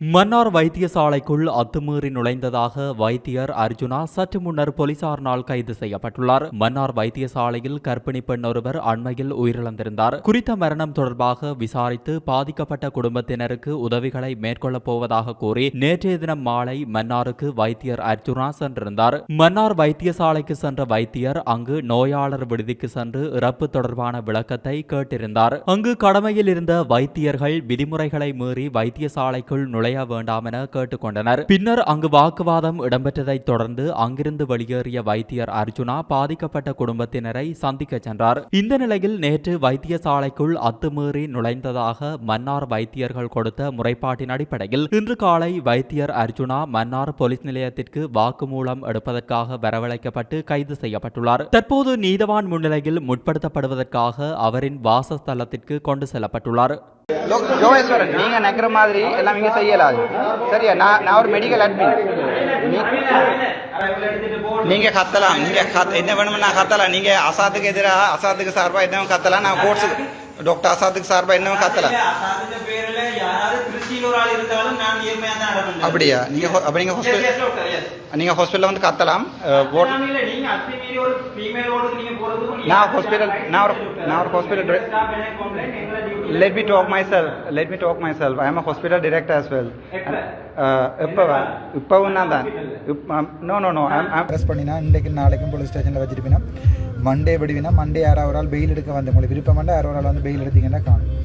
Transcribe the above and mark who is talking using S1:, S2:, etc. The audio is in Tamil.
S1: மன்னார் வைத்தியசாலைக்குள் அத்துமீறி நுழைந்ததாக வைத்தியர் அர்ஜுனா சற்று முன்னர் போலீசாரினால் கைது செய்யப்பட்டுள்ளார். மன்னார் வைத்தியசாலையில் கர்ப்பிணி பெண் ஒருவர் அண்மையில் உயிரிழந்திருந்தார். குறித்த மரணம் தொடர்பாக விசாரித்து பாதிக்கப்பட்ட குடும்பத்தினருக்கு உதவிகளை மேற்கொள்ளப் போவதாக கூறி நேற்றைய தினம் மாலை மன்னாருக்கு வைத்தியர் அர்ஜுனா சென்றிருந்தார். மன்னார் வைத்தியசாலைக்கு சென்ற வைத்தியர் அங்கு நோயாளர் விடுதிக்கு சென்று இறப்பு தொடர்பான விளக்கத்தை கேட்டிருந்தார். அங்கு கடமையில் இருந்த வைத்தியர்கள் விதிமுறைகளை மீறி வைத்தியசாலைக்குள் நுழை நுழைய வேண்டாம் என கேட்டுக்கொண்டனர். பின்னர் அங்கு வாக்குவாதம் இடம்பெற்றதைத் தொடர்ந்து அங்கிருந்து வெளியேறிய வைத்தியர் அர்ஜுனா பாதிக்கப்பட்ட குடும்பத்தினரை சந்திக்க சென்றார். இந்த நிலையில் நேற்று வைத்தியசாலைக்குள் அத்துமீறி நுழைந்ததாக மன்னார் வைத்தியர்கள் கொடுத்த முறைப்பாட்டின் அடிப்படையில் இன்று காலை வைத்தியர் அர்ஜுனா மன்னார் போலீஸ் நிலையத்திற்கு வாக்குமூலம் எடுப்பதற்காக வரவழைக்கப்பட்டு கைது செய்யப்பட்டுள்ளார். தற்போது நீதவான் முன்னிலையில் முற்படுத்தப்படுவதற்காக அவரின் வாசஸ்தலத்திற்கு கொண்டு செல்லப்பட்டுள்ளார்.
S2: யோகேஸ்வரன் நீங்க நினைக்கிற மாதிரி எல்லாம் நீங்கள் செய்யலாது. சரியா? நான் நான் ஒரு மெடிக்கல் அட்மின் நீங்க கத்தலாம் நீங்கள் கத் என்ன வேணும்னா கத்தலாம். நீங்க அசாத்துக்கு எதிராக அசாத்துக்கு சார்பா என்ன கத்தலாம். நான் கோர்ட்ஸுக்கு டாக்டர் அசாத்துக்கு சார்பா என்ன கத்தலாம்.
S3: ஒரு ஆள் இருந்தாலும் நான் நேர்மையா தான் நடப்பேன்
S2: அப்படியா? நீங்க ஹோ- அப்ப நீங்க ஹாஸ்பிட்டல். நீங்க ஹாஸ்பிட்டல்ல வந்து கத்தலாம்.
S3: இல்ல, நீங்க ஒரு ஓடுக்கு நீங்க
S2: நான் hospital- நான் ஒரு- நான் ஒரு
S3: duty-
S2: let me talk myself. Let me talk myself. I am a hospital director as well.
S3: எப்ப?
S2: எப்பவா இப்பவும் நான் தான். நோ நோ நோ
S4: அரெஸ்ட் பண்ணினா இன்றைக்கு நாளைக்கும் போலீஸ் ஸ்டேஷனில் வச்சிருப்பினா மண்டே விடுவினா மண்டே யாராவது ஒரு ஆள் பெயில் எடுக்க வந்து உங்களுக்கு விருப்பம் யாரோ ஒரு ஆள் வந்து பெயில் எடுத்தீங்கன்னா காணும்.